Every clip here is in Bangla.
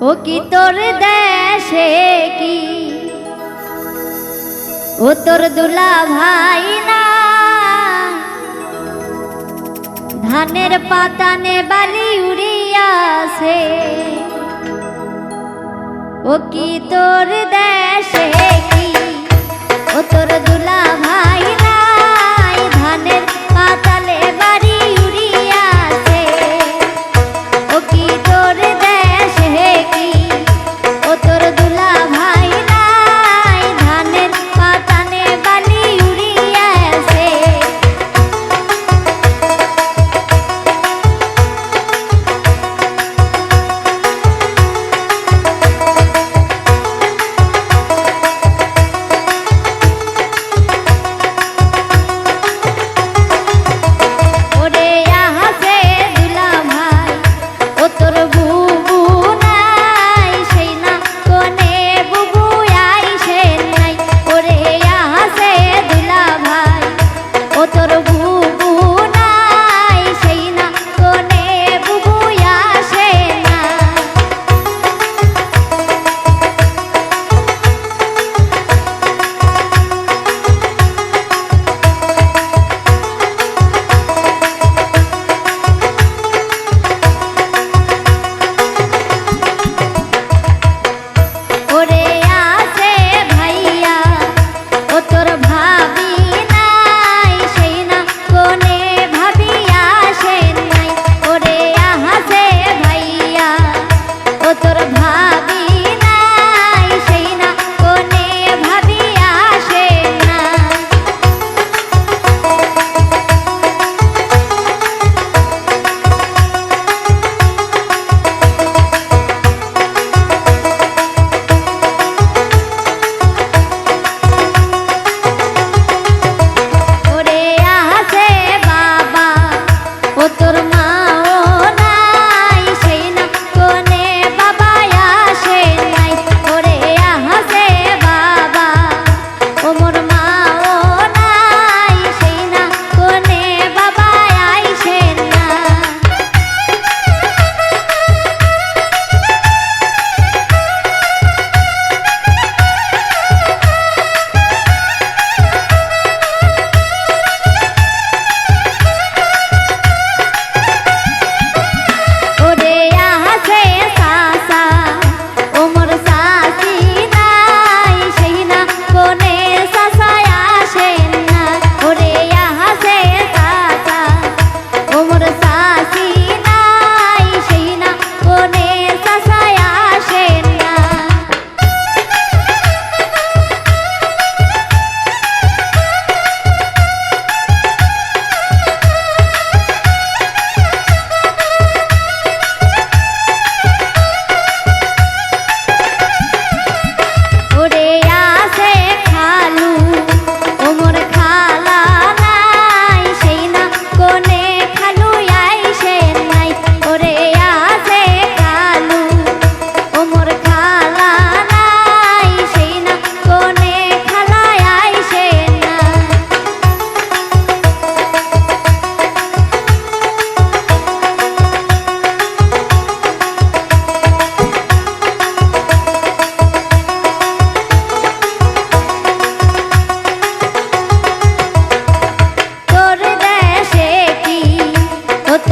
ও কি তোর দেশে কি? ও তোর দুলা ভাই না? ধানের পাতানে বালি উড়িয়াছে। ও কি তোর দেশে কি? ও তোর দুলা ভাই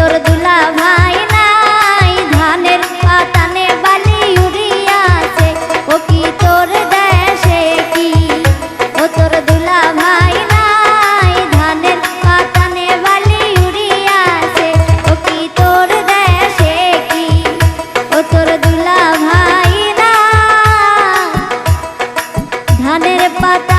ও তোর দুলা ভাই ধানের পাতানে বালি উড়িয়াছে। ও কি তোর দেশে কি? ও দুলা ভাই ধানের পাতা